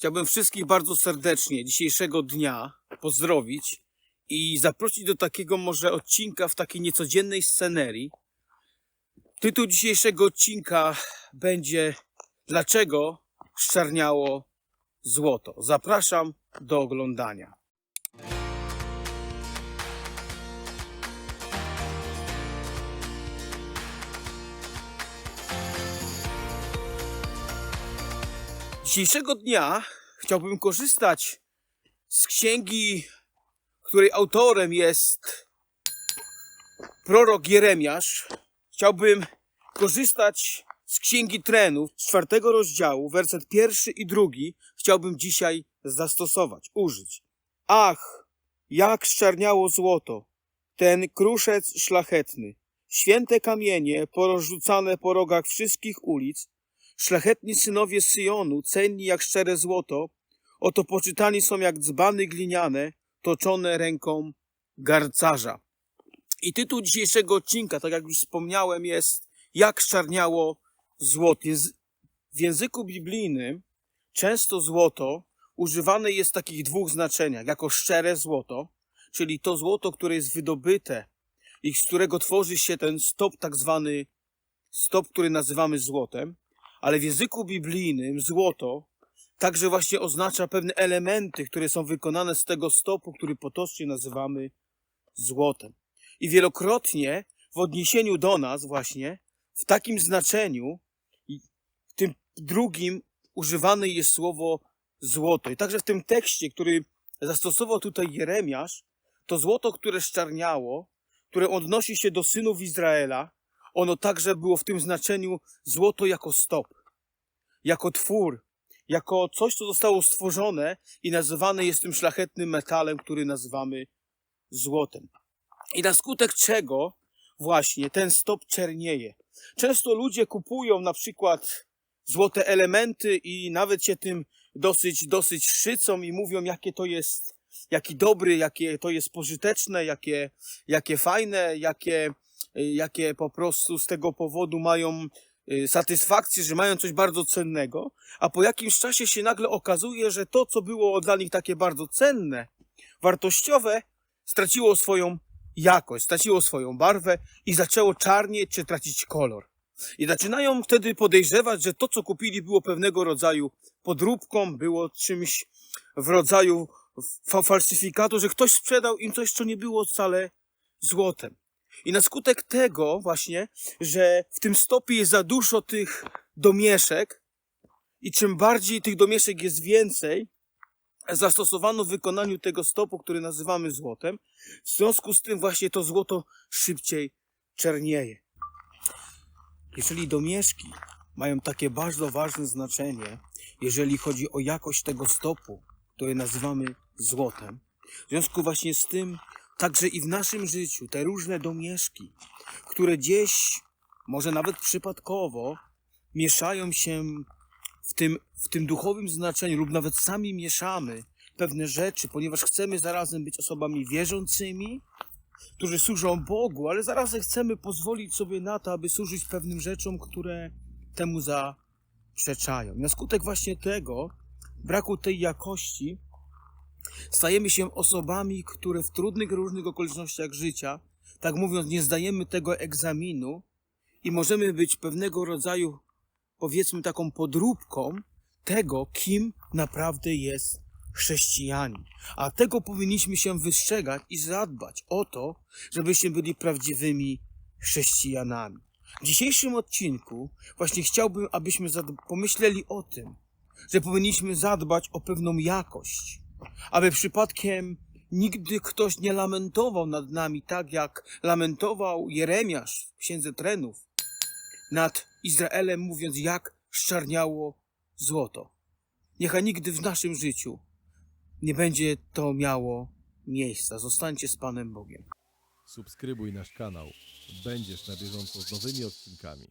Chciałbym wszystkich bardzo serdecznie dzisiejszego dnia pozdrowić i zaprosić do takiego może odcinka w takiej niecodziennej scenerii. Tytuł dzisiejszego odcinka będzie Dlaczego szczarniało złoto? Zapraszam do oglądania. Dzisiejszego dnia chciałbym korzystać z księgi, której autorem jest prorok Jeremiasz. Chciałbym korzystać z księgi trenów z czwartego rozdziału, werset pierwszy i drugi. Chciałbym dzisiaj zastosować, użyć. Ach, jak szczarniało złoto, ten kruszec szlachetny, święte kamienie porozrzucane po rogach wszystkich ulic, Szlachetni synowie Syjonu, cenni jak szczere złoto, oto poczytani są jak dzbany gliniane, toczone ręką garcarza. I tytuł dzisiejszego odcinka, tak jak już wspomniałem, jest Jak szczarniało złoto. W języku biblijnym często złoto używane jest w takich dwóch znaczeniach. Jako szczere złoto, czyli to złoto, które jest wydobyte i z którego tworzy się ten stop, tak zwany stop, który nazywamy złotem, ale w języku biblijnym złoto także właśnie oznacza pewne elementy, które są wykonane z tego stopu, który potocznie nazywamy złotem. I wielokrotnie w odniesieniu do nas właśnie w takim znaczeniu w tym drugim używane jest słowo złoto. I także w tym tekście, który zastosował tutaj Jeremiasz, to złoto, które szczarniało, które odnosi się do synów Izraela, ono także było w tym znaczeniu złoto jako stop, jako twór, jako coś, co zostało stworzone i nazywane jest tym szlachetnym metalem, który nazywamy złotem. I na skutek czego właśnie ten stop czernieje. Często ludzie kupują na przykład złote elementy i nawet się tym dosyć, dosyć szycą i mówią, jakie to jest, jaki dobry, jakie to jest pożyteczne, jakie, jakie fajne, jakie, jakie po prostu z tego powodu mają y, satysfakcję, że mają coś bardzo cennego, a po jakimś czasie się nagle okazuje, że to, co było dla nich takie bardzo cenne, wartościowe, straciło swoją jakość, straciło swoją barwę i zaczęło czarnieć czy tracić kolor. I zaczynają wtedy podejrzewać, że to, co kupili, było pewnego rodzaju podróbką, było czymś w rodzaju fa- falsyfikatu, że ktoś sprzedał im coś, co nie było wcale złotem. I na skutek tego właśnie, że w tym stopie jest za dużo tych domieszek i czym bardziej tych domieszek jest więcej, zastosowano w wykonaniu tego stopu, który nazywamy złotem, w związku z tym właśnie to złoto szybciej czernieje. Jeżeli domieszki mają takie bardzo ważne znaczenie, jeżeli chodzi o jakość tego stopu, który nazywamy złotem, w związku właśnie z tym Także i w naszym życiu te różne domieszki, które gdzieś, może nawet przypadkowo, mieszają się w tym, w tym duchowym znaczeniu, lub nawet sami mieszamy pewne rzeczy, ponieważ chcemy zarazem być osobami wierzącymi, którzy służą Bogu, ale zarazem chcemy pozwolić sobie na to, aby służyć pewnym rzeczom, które temu zaprzeczają. Na skutek właśnie tego, braku tej jakości, stajemy się osobami, które w trudnych różnych okolicznościach życia, tak mówiąc, nie zdajemy tego egzaminu i możemy być pewnego rodzaju, powiedzmy, taką podróbką tego, kim naprawdę jest chrześcijanin. A tego powinniśmy się wystrzegać i zadbać o to, żebyśmy byli prawdziwymi chrześcijanami. W dzisiejszym odcinku właśnie chciałbym, abyśmy pomyśleli o tym, że powinniśmy zadbać o pewną jakość, aby przypadkiem nigdy ktoś nie lamentował nad nami tak, jak lamentował Jeremiasz w Księdze Trenów nad Izraelem, mówiąc, jak szczarniało złoto. Niechaj nigdy w naszym życiu nie będzie to miało miejsca. Zostańcie z Panem Bogiem. Subskrybuj nasz kanał. Będziesz na bieżąco z nowymi odcinkami.